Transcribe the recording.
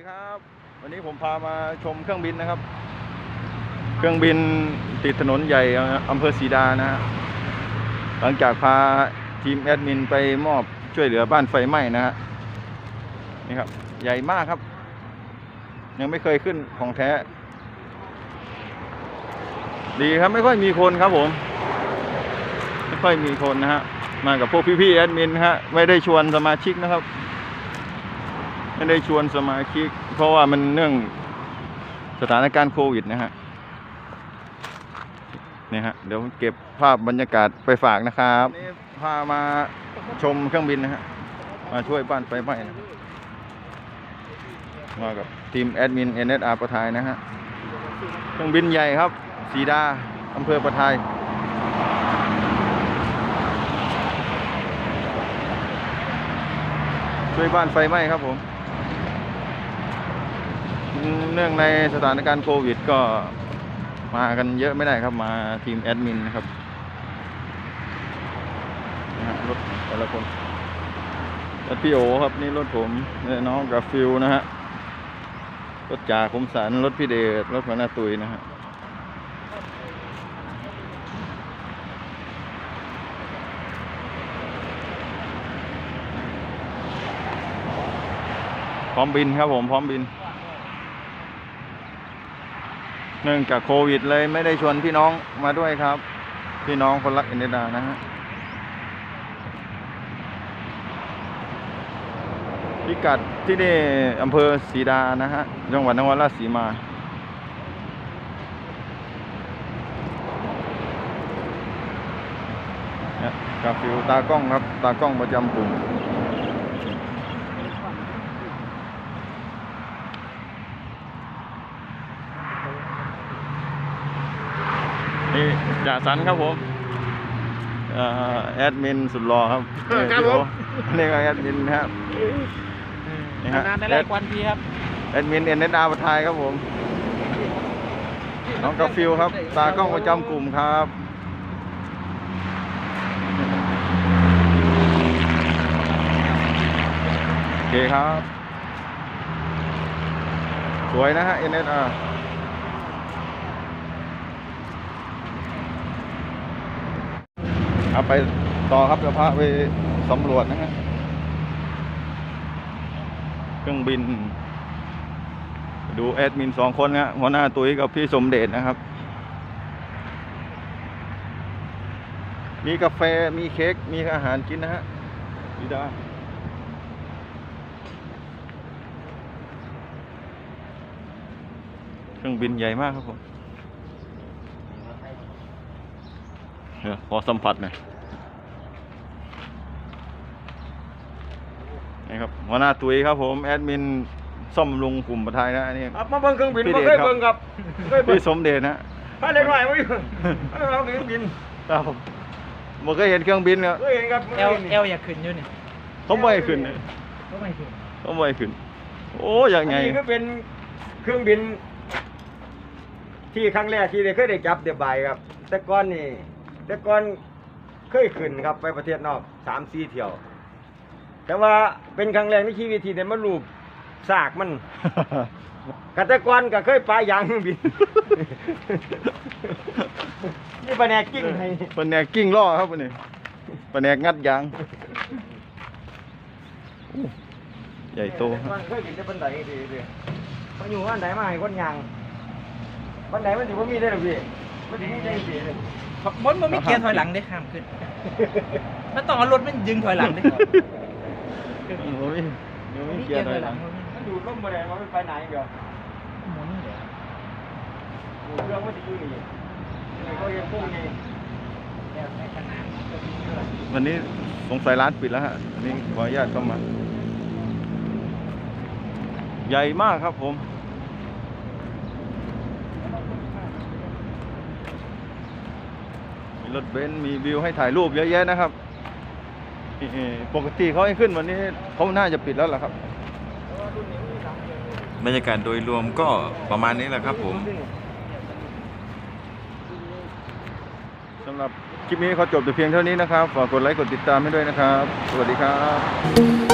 ดีครับ วันนี้ผมพามาชมเครื่องบินนะครับ เครื่องบินติดถนนใหญ่อำเภอศรีดานะฮะหลังจากพาทีมแอดมินไปมอบช่วยเหลือบ้านไฟไหม้นะฮะนี่ครับ ใหญ่มากครับ ยังไม่เคยขึ้นของแท้ ดีครับไม่ค่อยมีคนครับผม ไม่ค่อยมีคนนะฮะมากับพวกพี่ๆแอดมินฮะไม่ได้ชวนสมาชิกนะครับ ไม่ได้ชวนสมาชิก เพราะว่ามันเนื่องสถานการณ์โควิดนะฮะเนี่ยฮะเดี๋ยวเก็บภาพบรรยากาศไปฝากนะครับนี่พามาชมเครื่องบินนะฮะมาช่วยบ้านไฟไหม้นะมากับทีมแอดมิน NSR ประทายนะฮะเครื่องบินใหญ่ครับ สีดาอำเภอประทายช่วยบ้านไฟไหม้ครับผม เนื่องในสถานการณ์โควิดก็มากันเยอะไม่ได้ครับมาทีมแอดมินนะครับนะรถแต่ละคนรถพี่โอครับนี่รถผมนี่น้องกับฟิวนะฮะรถจ่าคมสันรถพี่เดชรถหัวหน้าตุยนะฮะพร้อมบินครับผมพร้อมบิน เนื่องจากโควิดเลยไม่ได้ชวนพี่น้องมาด้วยครับ พี่น้องคนรักอินเดียดานะฮะพิกัดที่นี่อำเภอศรีดานะฮะจังหวัดนครราชสีมาเนี่ยกาฟิวตากล้องครับ ตากล้องประจำกลุ่ม นี่จ่าสันครับผมเอ่อแอดมินสุดหล่อครับครับผมนี่ก็แอดมินนะครับนี่ฮะนานในแอรายดควันทีครับแอดมินเอ็นเอสอาร์ประทายครับผมน้องกาฟิลครับ ตากล้องประจำกลุ่มครับโอเคครับ สวยนะฮะ NSR เอาไปต่อครับจะพาไปสำรวจนะฮะเครื่องบิน ดูแอดมินสองคนนะหัวหน้าตุ้ยกับพี่สมเด็จนะครับ มีกาแฟมีเค้กมีอาหารกินนะฮะดีดาเครื่องบินใหญ่มากครับผมเดี๋ยวขอสัมผัสหน่อย นี่ครับหัวหน้าตุ้ยครับผมแอดมินซ่อมบำรุงกลุ่มประทายนะอันนี้ ครับมาเบิ่งเครื่องบินพี่บ่เดชเคยครับเบิ่งครับเคยเบิ่งพี่สมเด็จนะถ้าเล็กหน่อยไม่ไม่เอาเครื่องบินครับผมผมเคยเห็นเครื่องบินเนี่ยเคยเห็นครับเอลเอลอยากขึ้นอยู่นี่เขาไม่ให้ขึ้นเลยก็ไม่ขึ้นเขาไม่ให้ขึ้น โอ้ยังไงอันนี้ก็เป็นเครื่องบิน ที่ครั้งแรกที่ได้เคยได้จับเดียบายครับ แต่ก่อนนี่แต่ก่อนเคยขึ้นครับไปประเทศนอกสามสี่เที่ยว แต่ว่าเป็นครั้งแรกในชีวิตที่ได้มาลูบซากมันกัแต่ก่อนก็เคยปลายางเครื่องบิน นี่ปลาแนกกิ้งให้ปนแนกกิ้งล่อครับปนนี้ปนแนกงัดยางโอ้ใหญ่โตคมัรับนเคยกินแต่บันไดดีดีมันอยู่บันไดมาให้คนยางบันไดมันถือว่ามีได้หรือพี่มันถือมีได้สิบนมันไม่เกียร์ถอยหลังได้ห้ามขึ้น มันต้องเอารถมันยึงถอยหลังได้ โอ้ยยังไม่เกียร์ถอยหลังมันดูดลมบันไดมันไม่ไปไหนเดียวหมุนเดี๋ยวดูเครื่องมันจะอยู่นี่นี่ก็ยังพุ่งนี่เดี๋ยวในขนาดมันจะมีเยอะวันนี้สงสัยร้านปิดแล้วฮะอันนี้ขออนุญาตเข้ามา ใหญ่มากครับผมมีรถเบนซ์มีวิวให้ถ่ายรูปเยอะแยะนะครับนี่ ปกติเขาให้ขึ้นวันนี้เขาน่าจะปิดแล้วล่ะครับ บรรยากาศโดยรวมก็ประมาณนี้แหละครับผมสำหรับคลิปนี้เขาจบแต่เพียงเท่านี้นะครับ ฝากกดไลค์กดติดตามให้ด้วยนะครับ สวัสดีครับ